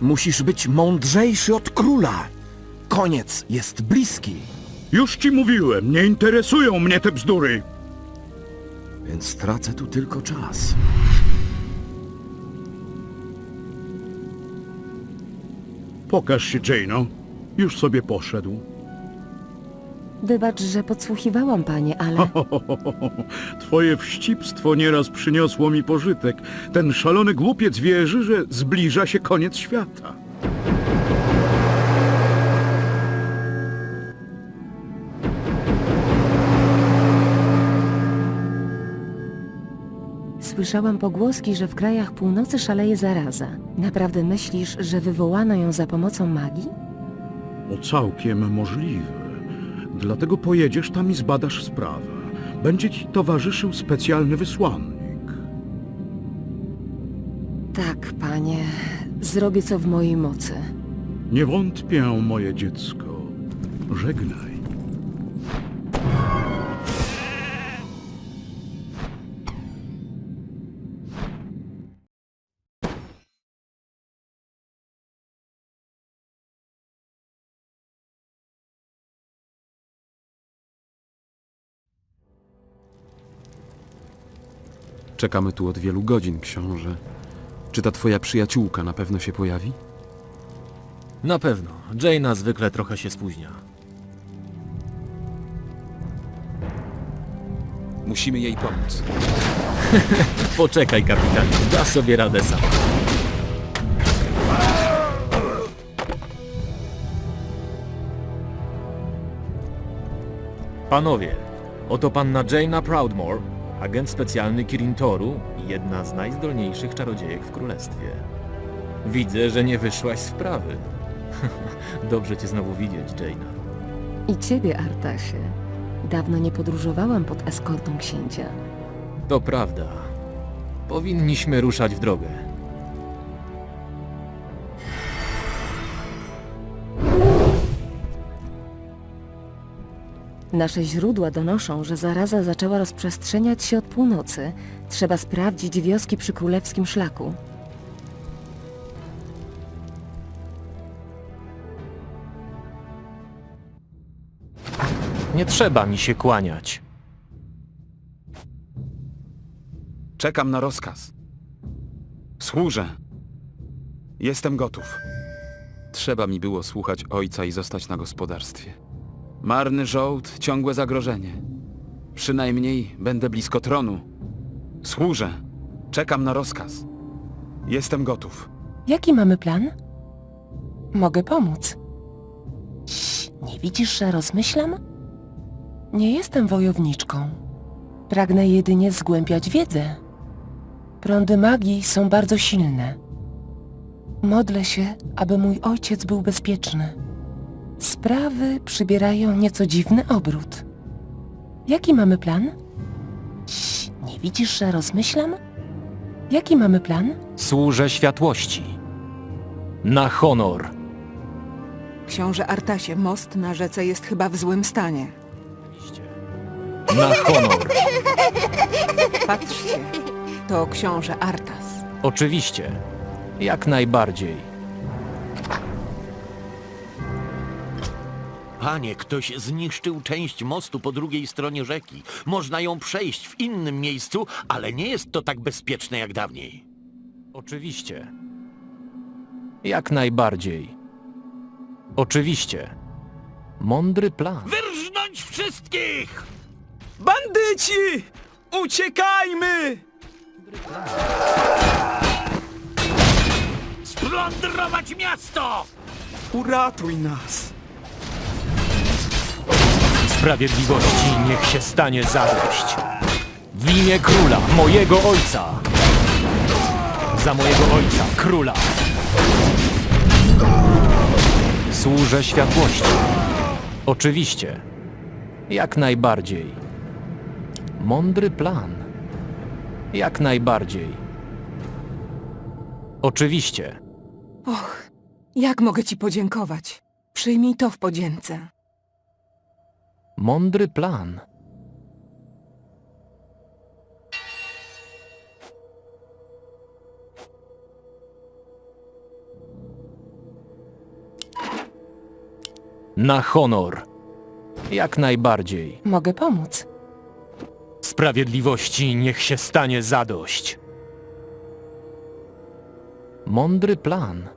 Musisz być mądrzejszy od króla. Koniec jest bliski, Już ci mówiłem, nie interesują mnie te bzdury. więc tracę tu tylko czas. Pokaż się, Jano. Już sobie poszedł. Wybacz, że podsłuchiwałam panie, ale Twoje wścibstwo nieraz przyniosło mi pożytek. Ten szalony głupiec wierzy, że zbliża się koniec świata. słyszałam pogłoski, że w krajach północy szaleje zaraza. Naprawdę myślisz, że wywołano ją za pomocą magii? O całkiem możliwe. Dlatego pojedziesz tam i zbadasz sprawę. Będzie ci towarzyszył specjalny wysłannik. Tak, panie. Zrobię co w mojej mocy. Nie wątpię, moje dziecko. Żegnaj. Czekamy tu od wielu godzin, książę. Czy ta twoja przyjaciółka na pewno się pojawi? Na pewno. Jaina zwykle trochę się spóźnia. Musimy jej pomóc. Poczekaj, kapitanie. Da sobie radę sam. Panowie, oto panna Jaina Proudmore, agent specjalny Kirintoru i jedna z najzdolniejszych czarodziejek w królestwie. Widzę, że nie wyszłaś z wprawy. Dobrze cię znowu widzieć, Jaina. I ciebie, Artasie. Dawno nie podróżowałam pod eskortą księcia. To prawda. Powinniśmy ruszać w drogę. Nasze źródła donoszą, że zaraza zaczęła rozprzestrzeniać się od północy. Trzeba sprawdzić wioski przy królewskim szlaku. Nie trzeba mi się kłaniać. Czekam na rozkaz. Służę. Jestem gotów. Trzeba mi było słuchać ojca i zostać na gospodarstwie. Marny żołd, ciągłe zagrożenie. Przynajmniej będę blisko tronu. Służę. Czekam na rozkaz. Jestem gotów. Jaki mamy plan? Mogę pomóc. Nie widzisz, że rozmyślam? Nie jestem wojowniczką. Pragnę jedynie zgłębiać wiedzę. Prądy magii są bardzo silne. Modlę się, aby mój ojciec był bezpieczny. Sprawy przybierają nieco dziwny obrót. Jaki mamy plan? Cii, nie widzisz, że rozmyślam? Jaki mamy plan? Służę światłości. Na honor. Książę Artasie, most na rzece jest chyba w złym stanie. Na honor. Patrzcie, to książę Artas. Oczywiście. Jak najbardziej. Panie, ktoś zniszczył część mostu po drugiej stronie rzeki. Można ją przejść w innym miejscu, ale nie jest to tak bezpieczne jak dawniej. Oczywiście. Jak najbardziej. Oczywiście. Mądry plan. Wyrżnąć wszystkich! Bandyci! Uciekajmy! Splądrować miasto! Uratuj nas! Sprawiedliwości niech się stanie zadość. W imię króla, mojego ojca. Za mojego ojca, króla. Służę światłości. Oczywiście. Jak najbardziej. Mądry plan. Jak najbardziej. Oczywiście. Och, jak mogę ci podziękować? Przyjmij to w podzięce. Mądry plan. Na honor. Jak najbardziej. Mogę pomóc. Sprawiedliwości niech się stanie zadość. Mądry plan.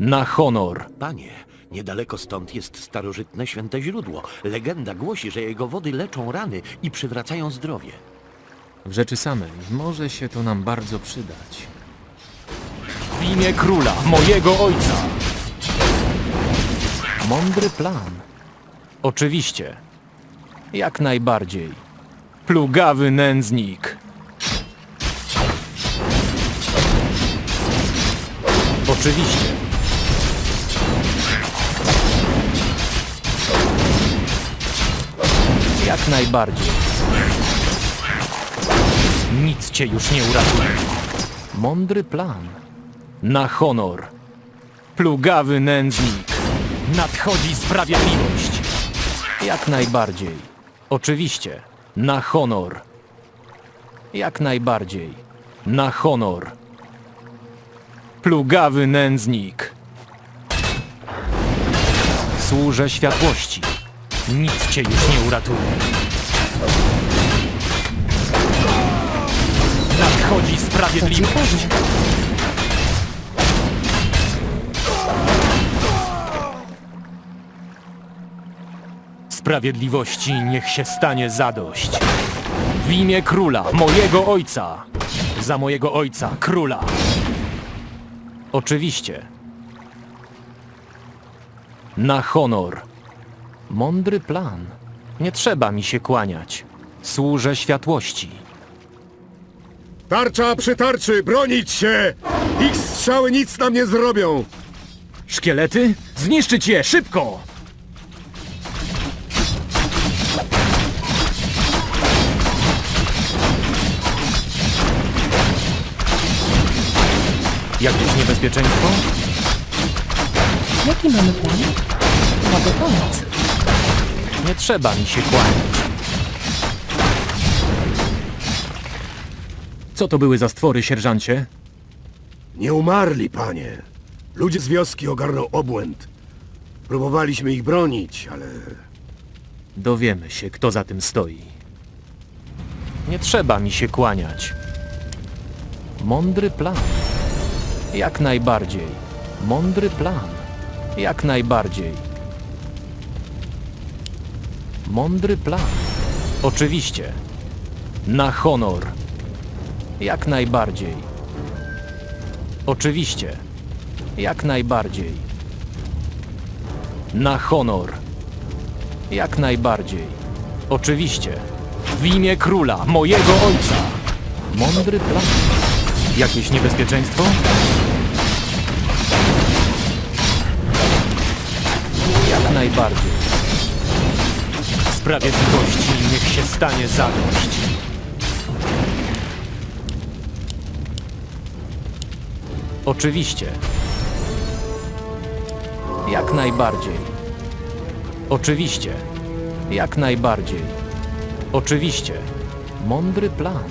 Na honor. Panie, niedaleko stąd jest starożytne święte źródło. Legenda głosi, że jego wody leczą rany i przywracają zdrowie. W rzeczy samej może się to nam bardzo przydać. W imię króla, mojego ojca! Mądry plan. Oczywiście. Jak najbardziej. Plugawy nędznik. Oczywiście. Jak najbardziej. Nic cię już nie uratuje. Mądry plan. Na honor. Plugawy nędznik. Nadchodzi sprawiedliwość. Jak najbardziej. Oczywiście. Na honor. Jak najbardziej. Na honor. Plugawy nędznik. Służę światłości. Nic cię już nie uratuje. Nadchodzi sprawiedliwość. Sprawiedliwości niech się stanie zadość. W imię króla, mojego ojca. Za mojego ojca, króla. Oczywiście. Na honor. Mądry plan. Nie trzeba mi się kłaniać. Służę światłości. Tarcza przy tarczy, bronić się! Ich strzały nic nam nie zrobią! Szkielety? Zniszczyć je, szybko! Jakieś niebezpieczeństwo? Jaki mamy plan? Mogę pomóc. Nie trzeba mi się kłaniać. Co to były za stwory, sierżancie? Nie umarli, panie. Ludzie z wioski ogarnął obłęd. Próbowaliśmy ich bronić, ale Dowiemy się, kto za tym stoi. Nie trzeba mi się kłaniać. Mądry plan. Jak najbardziej. Mądry plan. Jak najbardziej. Mądry plan. Oczywiście. Na honor. Jak najbardziej. Oczywiście. Jak najbardziej. Na honor. Jak najbardziej. Oczywiście. W imię króla, mojego ojca. Mądry plan. Jakieś niebezpieczeństwo? Jak najbardziej. Sprawiedliwości niech się stanie zadość. Oczywiście. Jak najbardziej. Oczywiście. Jak najbardziej. Oczywiście. Mądry plan.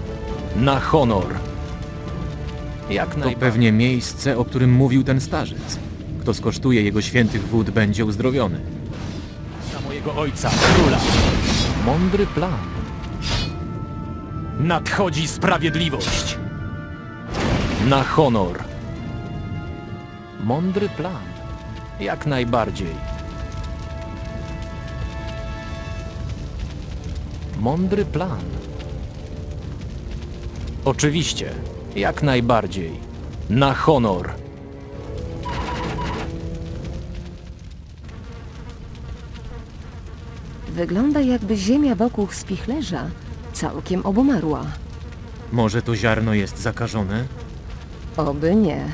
Na honor. Jak To najbardziej. pewnie miejsce, o którym mówił ten starzec. Kto skosztuje jego świętych wód, będzie uzdrowiony. Mojego ojca, króla. Mądry plan. Nadchodzi sprawiedliwość. Na honor. Mądry plan. Jak najbardziej. Mądry plan. Oczywiście. Jak najbardziej. Na honor. Wygląda jakby ziemia wokół spichlerza całkiem obumarła. Może to ziarno jest zakażone? Oby nie.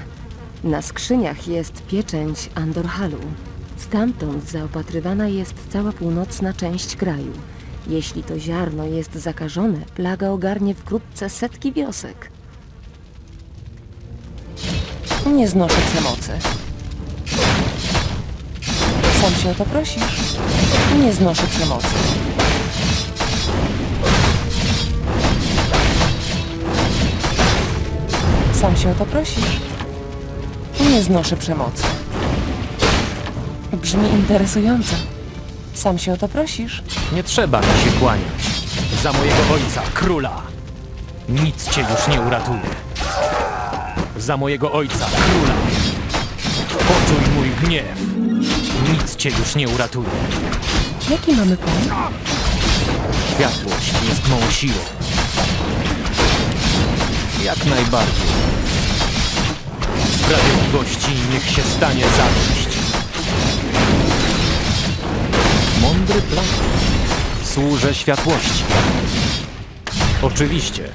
Na skrzyniach jest pieczęć Andorhalu. Stamtąd zaopatrywana jest cała północna część kraju. Jeśli to ziarno jest zakażone, plaga ogarnie wkrótce setki wiosek. Nie znoszę przemocy. Sam się o to prosisz? Nie znoszę przemocy. Sam się o to prosisz? Nie znoszę przemocy. Brzmi interesująco. Sam się o to prosisz? Nie trzeba mi się kłaniać. Za mojego ojca, króla. Nic cię już nie uratuje. Za mojego ojca, króla. Poczuj mój gniew. Nic cię już nie uratuje. Jaki mamy plan? Światłość jest mą siłą. Jak najbardziej. Sprawiedliwości niech się stanie zadość. Mądry plan. Służę światłości. Oczywiście.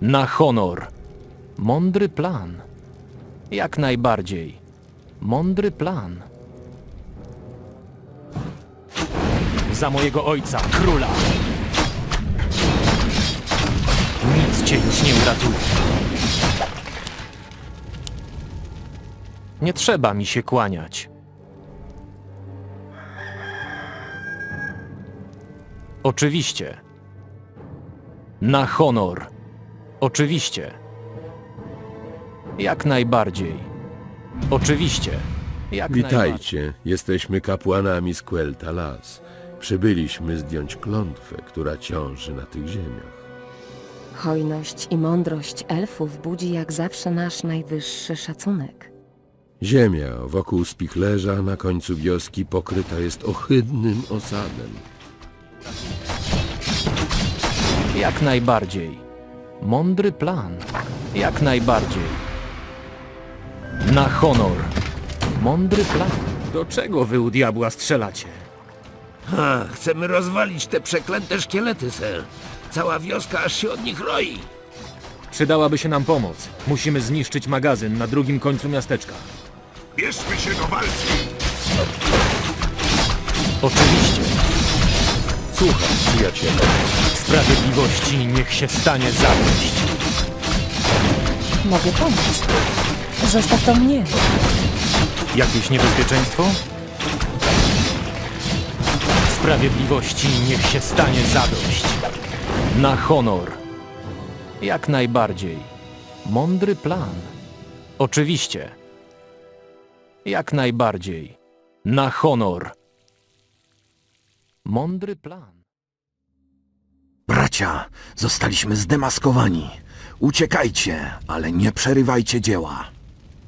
Na honor. Mądry plan. Jak najbardziej. Mądry plan. Za mojego ojca, króla. Nic cię już nie uratuje. Nie trzeba mi się kłaniać. Oczywiście. Na honor. Oczywiście. Jak najbardziej. Oczywiście. Jak najbardziej. Witajcie, jesteśmy kapłanami z Quelta Las. Przybyliśmy zdjąć klątwę, która ciąży na tych ziemiach. Hojność i mądrość elfów budzi jak zawsze nasz najwyższy szacunek. Ziemia wokół spichlerza na końcu wioski pokryta jest ohydnym osadem. Jak najbardziej. Mądry plan. Jak najbardziej. Na honor. Mądry plan. Do czego wy u diabła strzelacie? Ha, chcemy rozwalić te przeklęte szkielety, ser. Cała wioska aż się od nich roi. Przydałaby się nam pomoc. Musimy zniszczyć magazyn na drugim końcu miasteczka. Bierzmy się do walki! Oczywiście. Słucham, przyjaciele. Sprawiedliwości niech się stanie zadość. Mogę pomóc. Zostaw to mnie. Jakieś niebezpieczeństwo? Sprawiedliwości niech się stanie zadość. Na honor. Jak najbardziej. Mądry plan. Oczywiście. Jak najbardziej. Na honor. Mądry plan. Bracia, zostaliśmy zdemaskowani. Uciekajcie, ale nie przerywajcie dzieła.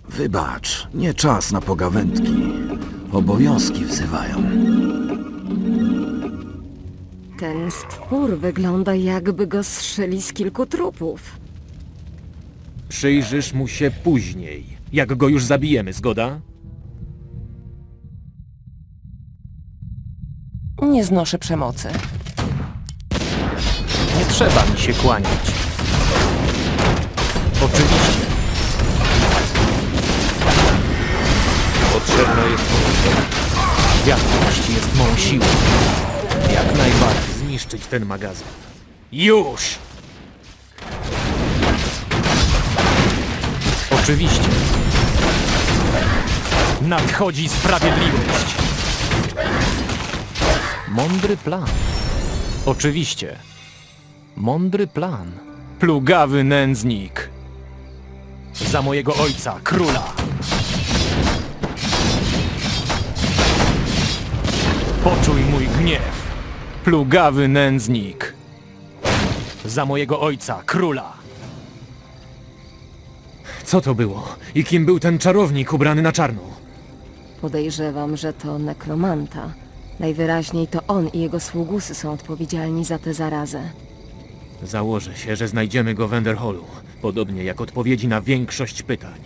Wybacz, nie czas na pogawędki. Obowiązki wzywają. Ten stwór wygląda jakby go zszyli z kilku trupów. Przyjrzysz mu się później, jak go już zabijemy, zgoda? Nie znoszę przemocy. Nie trzeba mi się kłaniać. Oczywiście. Potrzebna jest pomoc. Światłość jest mą siłą. Jak najbardziej zniszczyć ten magazyn. Już! Oczywiście. Nadchodzi sprawiedliwość. Mądry plan. Oczywiście. Mądry plan. Plugawy nędznik. Za mojego ojca, króla. Poczuj mój gniew. Plugawy nędznik. Za mojego ojca, króla. Co to było? I kim był ten czarownik ubrany na czarno? Podejrzewam, że to nekromanta. Najwyraźniej to on i jego sługusy są odpowiedzialni za tę zarazę. Założę się, że znajdziemy go w Enderhallu, podobnie jak odpowiedzi na większość pytań.